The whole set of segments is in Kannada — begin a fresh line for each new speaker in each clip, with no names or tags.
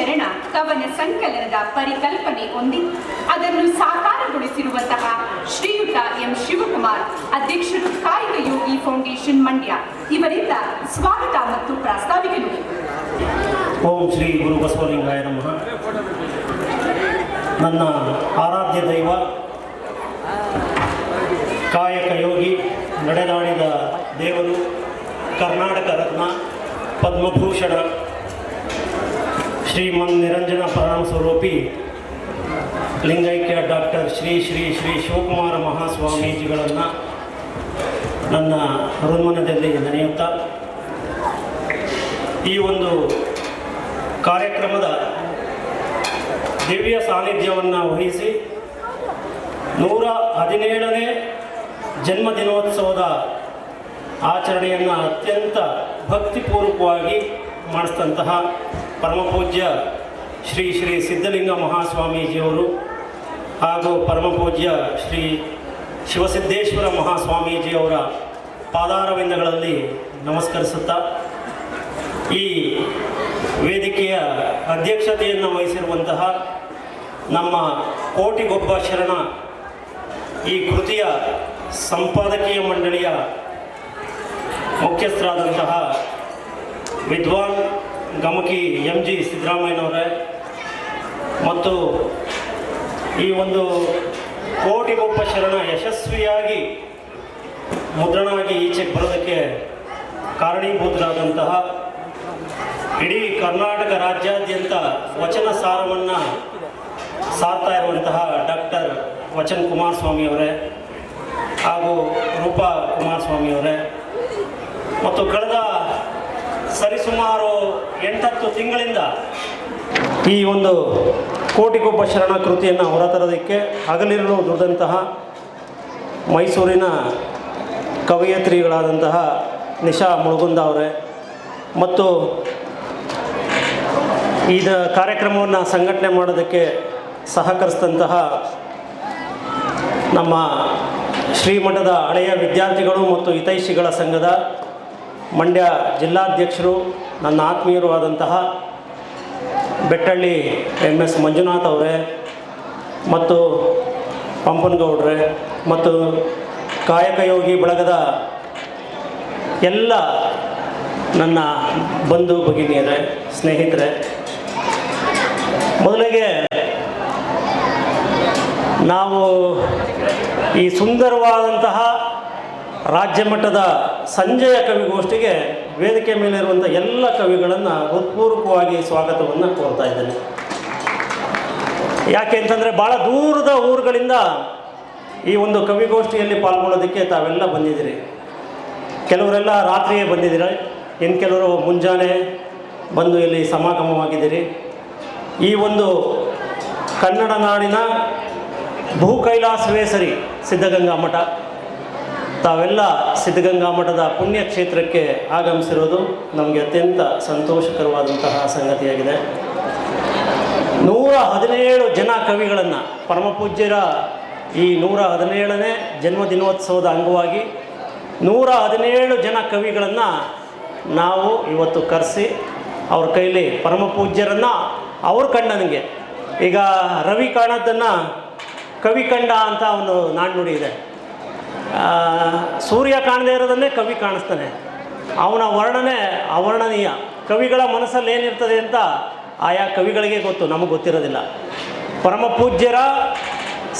ಶರಣ ಕವನ ಸಂಕಲನದ ಪರಿಕಲ್ಪನೆ ಹೊಂದಿ ಅದನ್ನು ಸಾಕಾರಗೊಳಿಸಿರುವಂತಹ ಶ್ರೀಯುತ ಎಂ ಶಿವಕುಮಾರ್, ಅಧ್ಯಕ್ಷರು ಕಾಯಕ ಯೋಗಿ ಫೌಂಡೇಶನ್ ಮಂಡ್ಯ. ಇವರಿಂದ ಸ್ವಾಗತ ಮತ್ತು ಪ್ರಾಸ್ತಾವಿಕರು
ಓಂ ಶ್ರೀ ಗುರು ಬಸವಲಿಂಗಾಯ ನಮಃ. ನನ್ನ ಆರಾಧ್ಯ ದೈವ, ಕಾಯಕ ಯೋಗಿ, ನಡೆದಾಡಿದ ದೇವರು, ಕರ್ನಾಟಕ ರತ್ನ, ಪದ್ಮಭೂಷಣ ಶ್ರೀಮನ್ ನಿರಂಜನ ಪರಾಮ ಸ್ವರೂಪಿ ಲಿಂಗೈಕ್ಯ ಡಾಕ್ಟರ್ ಶ್ರೀ ಶ್ರೀ ಶ್ರೀ ಶಿವಕುಮಾರ ಮಹಾಸ್ವಾಮೀಜಿಗಳನ್ನು ನನ್ನ ಹೃನ್ಮನದಲ್ಲಿ ನೆನೆಯುತ್ತಾ, ಈ ಒಂದು ಕಾರ್ಯಕ್ರಮದ ದಿವ್ಯ ಸಾನ್ನಿಧ್ಯವನ್ನು ವಹಿಸಿ ನೂರ ಹದಿನೇಳನೇ ಜನ್ಮದಿನೋತ್ಸವದ ಆಚರಣೆಯನ್ನು ಅತ್ಯಂತ ಭಕ್ತಿಪೂರ್ವಕವಾಗಿ ಮಾಡಿಸಿದಂತಹ ಪರಮಪೂಜ್ಯ ಶ್ರೀ ಶ್ರೀ ಸಿದ್ಧಲಿಂಗ ಮಹಾಸ್ವಾಮೀಜಿಯವರು ಹಾಗೂ ಪರಮಪೂಜ್ಯ ಶ್ರೀ ಶಿವಸಿದ್ದೇಶ್ವರ ಮಹಾಸ್ವಾಮೀಜಿಯವರ ಪಾದಾರವಿಂದಗಳಲ್ಲಿ ನಮಸ್ಕರಿಸುತ್ತಾ, ಈ ವೇದಿಕೆಯ ಅಧ್ಯಕ್ಷತೆಯನ್ನು ವಹಿಸಿರುವಂತಹ ನಮ್ಮ ಕೋಟಿಗೊಬ್ಬ ಶರಣ ಈ ಕೃತಿಯ ಸಂಪಾದಕೀಯ ಮಂಡಳಿಯ ಮುಖ್ಯಸ್ಥರಾದಂತಹ ವಿದ್ವಾನ್ ಗಮಕಿ ಎಂ ಜಿ ಸಿದ್ದರಾಮಯ್ಯನವರೇ, ಮತ್ತು ಈ ಒಂದು ಕೋಟಿಗೊಬ್ಬ ಶರಣ ಯಶಸ್ವಿಯಾಗಿ ಮುದ್ರಣವಾಗಿ ಈಚೆಗೆ ಬರೋದಕ್ಕೆ ಕಾರಣೀಭೂತರಾದಂತಹ ಇಡೀ ಕರ್ನಾಟಕ ರಾಜ್ಯಾದ್ಯಂತ ವಚನ ಸಾರವನ್ನು ಸಾರ್ತಾ ಇರುವಂತಹ ಡಾಕ್ಟರ್ ವಚನ್ ಕುಮಾರಸ್ವಾಮಿಯವರೇ ಹಾಗೂ ರೂಪಾ ಕುಮಾರಸ್ವಾಮಿಯವರೇ ಮತ್ತು ಕಳೆದ ಸರಿಸುಮಾರು ಎಂಟತ್ತು ತಿಂಗಳಿಂದ ಈ ಒಂದು ಕೋಟಿಗೊಬ್ಬ ಶರಣ ಕೃತಿಯನ್ನು ಹೊರತರೋದಕ್ಕೆ ಹಗಲಿರಲು ದುಡಿದಂತಹ ಮೈಸೂರಿನ ಕವಯತ್ರಿಗಳಾದಂತಹ ನಿಶಾ ಮುಳುಗುಂದ ಅವರೇ ಮತ್ತು ಈ ಕಾರ್ಯಕ್ರಮವನ್ನು ಸಂಘಟನೆ ಮಾಡೋದಕ್ಕೆ ಸಹಕರಿಸಿದಂತಹ ನಮ್ಮ ಶ್ರೀಮಠದ ಹಳೆಯ ವಿದ್ಯಾರ್ಥಿಗಳು ಮತ್ತು ಹಿತೈಷಿಗಳ ಸಂಘದ ಮಂಡ್ಯ ಜಿಲ್ಲಾಧ್ಯಕ್ಷರು, ನನ್ನ ಆತ್ಮೀಯರು ಆದಂತಹ ಬೆಟ್ಟಳ್ಳಿ ಎಂ ಎಸ್ ಮಂಜುನಾಥ್ ಅವರೇ ಮತ್ತು ಪಂಪನಗೌಡ್ರೆ ಮತ್ತು ಕಾಯಕಯೋಗಿ ಬಳಗದ ಎಲ್ಲ ನನ್ನ ಬಂಧು ಭಗಿನಿಯರೇ, ಸ್ನೇಹಿತರೆ, ಮೊದಲಿಗೆ ನಾವು ಈ ಸುಂದರವಾದಂತಹ ರಾಜ್ಯ ಮಟ್ಟದ ಸಂಜೆಯ ಕವಿಗೋಷ್ಠಿಗೆ ವೇದಿಕೆ ಮೇಲಿರುವಂಥ ಎಲ್ಲ ಕವಿಗಳನ್ನು ಹೃತ್ಪೂರ್ವಕವಾಗಿ ಸ್ವಾಗತವನ್ನು ಕೋರ್ತಾ ಇದ್ದೇನೆ. ಯಾಕೆ ಅಂತಂದರೆ ಭಾಳ ದೂರದ ಊರುಗಳಿಂದ ಈ ಒಂದು ಕವಿಗೋಷ್ಠಿಯಲ್ಲಿ ಪಾಲ್ಗೊಳ್ಳೋದಕ್ಕೆ ತಾವೆಲ್ಲ ಬಂದಿದ್ದೀರಿ. ಕೆಲವರೆಲ್ಲ ರಾತ್ರಿಯೇ ಬಂದಿದ್ದೀರ? ಇನ್ನು ಕೆಲವರು ಮುಂಜಾನೆ ಬಂದು ಇಲ್ಲಿ ಸಮಾಗಮವಾಗಿದ್ದೀರಿ. ಈ ಒಂದು ಕನ್ನಡ ನಾಡಿನ ಭೂ ಕೈಲಾಸವೇ ಸರಿ ಸಿದ್ಧಗಂಗಾ ಮಠ ತಾವೆಲ್ಲ ಸಿದ್ಧಗಂಗಾ ಮಠದ ಪುಣ್ಯಕ್ಷೇತ್ರಕ್ಕೆ ಆಗಮಿಸಿರೋದು ನಮಗೆ ಅತ್ಯಂತ ಸಂತೋಷಕರವಾದಂತಹ ಸಂಗತಿಯಾಗಿದೆ. ನೂರ ಹದಿನೇಳು ಜನ ಕವಿಗಳನ್ನು ಪರಮಪೂಜ್ಯರ ಈ ನೂರ ಹದಿನೇಳನೇ ಜನ್ಮದಿನೋತ್ಸವದ ಅಂಗವಾಗಿ ನೂರ ಹದಿನೇಳು ಜನ ಕವಿಗಳನ್ನು ನಾವು ಇವತ್ತು ಕರೆಸಿ ಅವ್ರ ಕೈಲಿ ಪರಮಪೂಜ್ಯರನ್ನು ಅವ್ರ ಕಣ್ಣನಿಗೆ. ಈಗ ರವಿ ಕಾಣೋದನ್ನು ಕವಿ ಕಂಡ ಅಂತ ಒಂದು ನಾಣ್ಣುಡಿ ಇದೆ. ಸೂರ್ಯ ಕಾಣದೇ ಇರೋದನ್ನೇ ಕವಿ ಕಾಣಿಸ್ತಾನೆ. ಅವನ ವರ್ಣನೆ ಅವರ್ಣನೀಯ. ಕವಿಗಳ ಮನಸ್ಸಲ್ಲಿ ಏನಿರ್ತದೆ ಅಂತ ಆಯಾ ಕವಿಗಳಿಗೆ ಗೊತ್ತು, ನಮಗೆ ಗೊತ್ತಿರೋದಿಲ್ಲ. ಪರಮ ಪೂಜ್ಯರ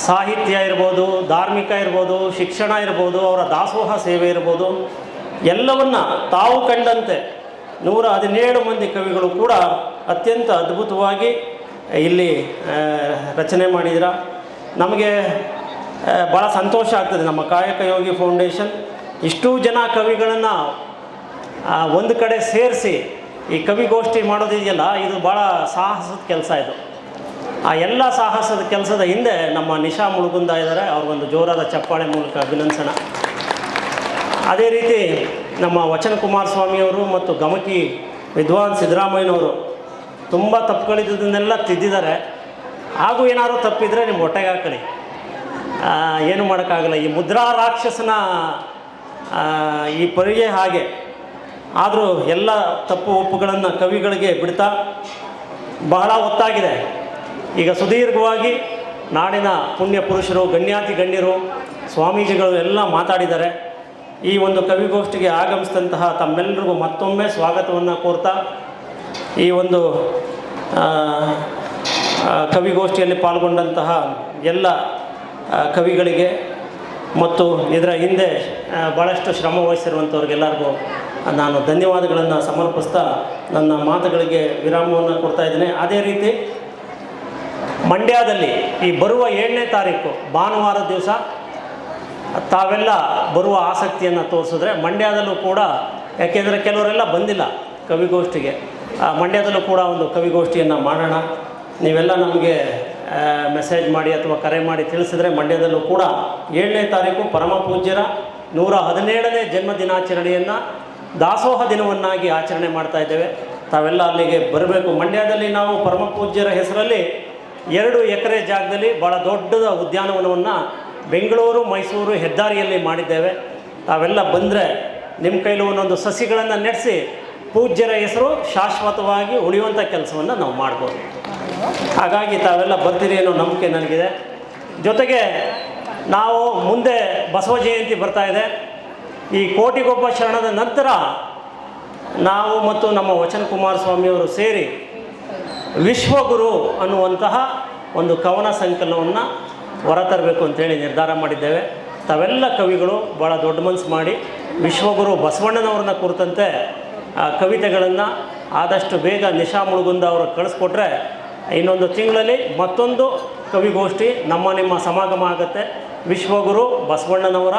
ಸಾಹಿತ್ಯ ಇರ್ಬೋದು, ಧಾರ್ಮಿಕ ಇರ್ಬೋದು, ಶಿಕ್ಷಣ ಇರ್ಬೋದು, ಅವರ ದಾಸೋಹ ಸೇವೆ ಇರ್ಬೋದು, ಎಲ್ಲವನ್ನ ತಾವು ಕಂಡಂತೆ ನೂರ ಹದಿನೇಳು ಮಂದಿ ಕವಿಗಳು ಕೂಡ ಅತ್ಯಂತ ಅದ್ಭುತವಾಗಿ ಇಲ್ಲಿ ರಚನೆ ಮಾಡಿದಿರ. ನಮಗೆ ಭಾಳ ಸಂತೋಷ ಆಗ್ತದೆ. ನಮ್ಮ ಕಾಯಕ ಯೋಗಿ ಫೌಂಡೇಶನ್ ಇಷ್ಟೂ ಜನ ಕವಿಗಳನ್ನು ಒಂದು ಕಡೆ ಸೇರಿಸಿ ಈ ಕವಿಗೋಷ್ಠಿ ಮಾಡೋದಿದೆಯಲ್ಲ ಇದು ಭಾಳ ಸಾಹಸದ ಕೆಲಸ ಇದು. ಆ ಎಲ್ಲ ಸಾಹಸದ ಕೆಲಸದ ಹಿಂದೆ ನಮ್ಮ ನಿಶಾ ಮುಳುಗುಂದ ಇದ್ದಾರೆ ಅವ್ರಿಗೊಂದು ಜೋರಾದ ಚಪ್ಪಾಳೆ ಮೂಲಕ ಅಭಿನಂದಿಸೋಣ ಅದೇ ರೀತಿ ನಮ್ಮ ವಚನ ಕುಮಾರಸ್ವಾಮಿಯವರು ಮತ್ತು ಗಮಕಿ ವಿದ್ವಾನ್ ಸಿದ್ದರಾಮಯ್ಯನವರು ತುಂಬ ತಪ್ಪುಗಳಿದ್ದನ್ನೆಲ್ಲ ತಿದ್ದಿದ್ದಾರೆ. ಹಾಗೂ ಏನಾದರೂ ತಪ್ಪಿದರೆ ನಿಮ್ಮ ಹೊಟ್ಟೆಗೆ ಆ, ಏನು ಮಾಡೋಕ್ಕಾಗಲ್ಲ. ಈ ಮುದ್ರಾ ರಾಕ್ಷಸನ ಈ ಪರಿಗೆ ಹಾಗೆ. ಆದರೂ ಎಲ್ಲ ತಪ್ಪು ಒಪ್ಪುಗಳನ್ನು ಕವಿಗಳಿಗೆ ಬಿಡ್ತಾ ಬಹಳ ಹೊತ್ತಾಗಿದೆ ಈಗ ಸುದೀರ್ಘವಾಗಿ ನಾಡಿನ ಪುಣ್ಯ ಪುರುಷರು ಗಣ್ಯಾತಿ ಗಣ್ಯರು, ಸ್ವಾಮೀಜಿಗಳು ಎಲ್ಲ ಮಾತಾಡಿದ್ದಾರೆ. ಈ ಒಂದು ಕವಿಗೋಷ್ಠಿಗೆ ಆಗಮಿಸಿದಂತಹ ತಮ್ಮೆಲ್ಲರಿಗೂ ಮತ್ತೊಮ್ಮೆ ಸ್ವಾಗತವನ್ನು ಕೋರ್ತಾ, ಈ ಒಂದು ಕವಿಗೋಷ್ಠಿಯಲ್ಲಿ ಪಾಲ್ಗೊಂಡಂತಹ ಎಲ್ಲ ಕವಿಗಳಿಗೆ ಮತ್ತು ಇದರ ಹಿಂದೆ ಭಾಳಷ್ಟು ಶ್ರಮ ವಹಿಸಿರುವಂಥವ್ರಿಗೆಲ್ಲರಿಗೂ ನಾನು ಧನ್ಯವಾದಗಳನ್ನು ಸಮರ್ಪಿಸ್ತಾ ನನ್ನ ಮಾತುಗಳಿಗೆ ವಿರಾಮವನ್ನು ಕೊಡ್ತಾ ಇದ್ದೇನೆ. ಅದೇ ರೀತಿ ಮಂಡ್ಯದಲ್ಲಿ ಈ ಬರುವ ಏಳನೇ ತಾರೀಕು, ಭಾನುವಾರ ದಿವಸ ತಾವೆಲ್ಲ ಬರುವ ಆಸಕ್ತಿಯನ್ನು ತೋರಿಸಿದ್ರೆ ಮಂಡ್ಯದಲ್ಲೂ ಕೂಡ, ಯಾಕೆಂದರೆ ಕೆಲವರೆಲ್ಲ ಬಂದಿಲ್ಲ ಕವಿಗೋಷ್ಠಿಗೆ. ಮಂಡ್ಯದಲ್ಲೂ ಕೂಡ ಒಂದು ಕವಿಗೋಷ್ಠಿಯನ್ನು ಮಾಡೋಣ. ನೀವೆಲ್ಲ ನಮಗೆ ಮೆಸೇಜ್ ಮಾಡಿ ಅಥವಾ ಕರೆ ಮಾಡಿ ತಿಳಿಸಿದ್ರೆ ಮಂಡ್ಯದಲ್ಲೂ ಕೂಡ ಏಳನೇ ತಾರೀಕು ಪರಮ ಪೂಜ್ಯರ ನೂರ ಹದಿನೇಳನೇ ಜನ್ಮ ದಿನಾಚರಣೆಯನ್ನು ದಾಸೋಹ ದಿನವನ್ನಾಗಿ ಆಚರಣೆ ಮಾಡ್ತಾ ಇದ್ದೇವೆ. ತಾವೆಲ್ಲ ಅಲ್ಲಿಗೆ ಬರಬೇಕು. ಮಂಡ್ಯದಲ್ಲಿ ನಾವು ಪರಮ ಪೂಜ್ಯರ ಹೆಸರಲ್ಲಿ ಎರಡು ಎಕರೆ ಜಾಗದಲ್ಲಿ ಭಾಳ ದೊಡ್ಡದ ಉದ್ಯಾನವನವನ್ನು ಬೆಂಗಳೂರು, ಮೈಸೂರು ಹೆದ್ದಾರಿಯಲ್ಲಿ ಮಾಡಿದ್ದೇವೆ. ತಾವೆಲ್ಲ ಬಂದರೆ ನಿಮ್ಮ ಕೈಲಿ ಒಂದೊಂದು ಸಸಿಗಳನ್ನು ನೆಡೆಸಿ ಪೂಜ್ಯರ ಹೆಸರು ಶಾಶ್ವತವಾಗಿ ಉಳಿಯುವಂಥ ಕೆಲಸವನ್ನು ನಾವು ಮಾಡ್ಬೋದು. ಹಾಗಾಗಿ ತಾವೆಲ್ಲ ಬರ್ತೀರಿ ಅನ್ನೋ ನಂಬಿಕೆ ನನಗಿದೆ. ಜೊತೆಗೆ ನಾವು ಮುಂದೆ ಬಸವ ಜಯಂತಿ ಬರ್ತಾ ಇದೆ. ಈ ಕೋಟಿಗೊಬ್ಬ ಶರಣದ ನಂತರ ನಾವು ಮತ್ತು ನಮ್ಮ ವಚನ ಕುಮಾರಸ್ವಾಮಿಯವರು ಸೇರಿ ವಿಶ್ವಗುರು ಅನ್ನುವಂತಹ ಒಂದು ಕವನ ಸಂಕಲನವನ್ನು ಹೊರತರಬೇಕು ಅಂತೇಳಿ ನಿರ್ಧಾರ ಮಾಡಿದ್ದೇವೆ. ತಾವೆಲ್ಲ ಕವಿಗಳು ಭಾಳ ದೊಡ್ಡ ಮನಸ್ಸು ಮಾಡಿ ವಿಶ್ವಗುರು ಬಸವಣ್ಣನವ್ರನ್ನ ಕುರಿತಂತೆ ಕವಿತೆಗಳನ್ನು ಆದಷ್ಟು ಬೇಗ ನಿಶಾ ಮುಳುಗುಂದ ಅವರು ಕಳಿಸ್ಕೊಟ್ರೆ ಇನ್ನೊಂದು ತಿಂಗಳಲ್ಲಿ ಮತ್ತೊಂದು ಕವಿಗೋಷ್ಠಿ ನಮ್ಮ ನಿಮ್ಮ ಸಮಾಗಮ ಆಗುತ್ತೆ. ವಿಶ್ವಗುರು ಬಸವಣ್ಣನವರ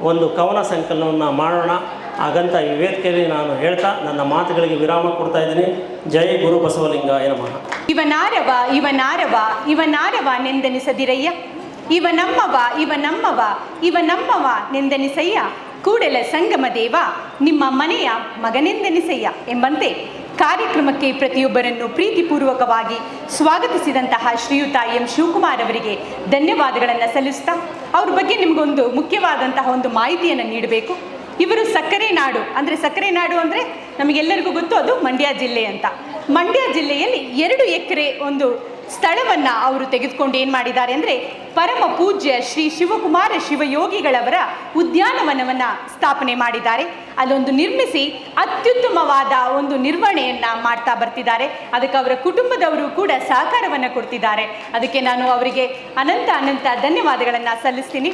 ಒಂದು ಕವನ ಸಂಕಲನವನ್ನು ಮಾಡೋಣ. ಹಾಗಂತ ಈ ವೇದಿಕೆಯಲ್ಲಿ ನಾನು ಹೇಳ್ತಾ ನನ್ನ ಮಾತುಗಳಿಗೆ ವಿರಾಮ ಕೊಡ್ತಾ ಇದ್ದೀನಿ. ಜೈ ಗುರು ಬಸವಲಿಂಗ ನಮಃ.
ಇವನಾರವ ಇವನಾರವ ಇವನಾರವ ನೆಂದನಿಸದಿರಯ್ಯ. ಇವ ನಮ್ಮವ ಇವ ನಮ್ಮವ ಇವ ನಮ್ಮವ ನೆಂದನಿಸಯ್ಯ. ಕೂಡಲ ಸಂಗಮ ದೇವ, ನಿಮ್ಮ ಮನೆಯ ಮಗನೆಂದೆನಿಸಯ್ಯ ಎಂಬಂತೆ ಕಾರ್ಯಕ್ರಮಕ್ಕೆ ಪ್ರತಿಯೊಬ್ಬರನ್ನು ಪ್ರೀತಿಪೂರ್ವಕವಾಗಿ ಸ್ವಾಗತಿಸಿದಂತಹ ಶ್ರೀಯುತ ಎಂ ಶಿವಕುಮಾರ್ ಅವರಿಗೆ ಧನ್ಯವಾದಗಳನ್ನು ಸಲ್ಲಿಸ್ತಾ ಅವ್ರ ಬಗ್ಗೆ ನಿಮಗೊಂದು ಮುಖ್ಯವಾದಂತಹ ಒಂದು ಮಾಹಿತಿಯನ್ನು ನೀಡಬೇಕು. ಇವರು ಸಕ್ಕರೆ ನಾಡು, ಅಂದರೆ ಸಕ್ಕರೆ ನಾಡು ಅಂದರೆ ನಮಗೆಲ್ಲರಿಗೂ ಗೊತ್ತು ಅದು ಮಂಡ್ಯ ಜಿಲ್ಲೆ ಅಂತ. ಮಂಡ್ಯ ಜಿಲ್ಲೆಯಲ್ಲಿ ಎರಡು ಎಕರೆ ಒಂದು ಸ್ಥಳವನ್ನು ಅವರು ತೆಗೆದುಕೊಂಡು ಏನು ಮಾಡಿದ್ದಾರೆ ಅಂದರೆ ಪರಮ ಪೂಜ್ಯ ಶ್ರೀ ಶಿವಕುಮಾರ ಶಿವಯೋಗಿಗಳವರ ಉದ್ಯಾನವನವನ್ನು ಸ್ಥಾಪನೆ ಮಾಡಿದ್ದಾರೆ. ಅಲ್ಲೊಂದು ನಿರ್ಮಿಸಿ ಅತ್ಯುತ್ತಮವಾದ ಒಂದು ನಿರ್ವಹಣೆಯನ್ನು ಮಾಡ್ತಾ ಬರ್ತಿದ್ದಾರೆ. ಅದಕ್ಕೆ ಅವರ ಕುಟುಂಬದವರು ಕೂಡ ಸಹಕಾರವನ್ನು ಕೊಡ್ತಿದ್ದಾರೆ. ಅದಕ್ಕೆ ನಾನು ಅವರಿಗೆ ಅನಂತ ಅನಂತ ಧನ್ಯವಾದಗಳನ್ನು ಸಲ್ಲಿಸ್ತೀನಿ.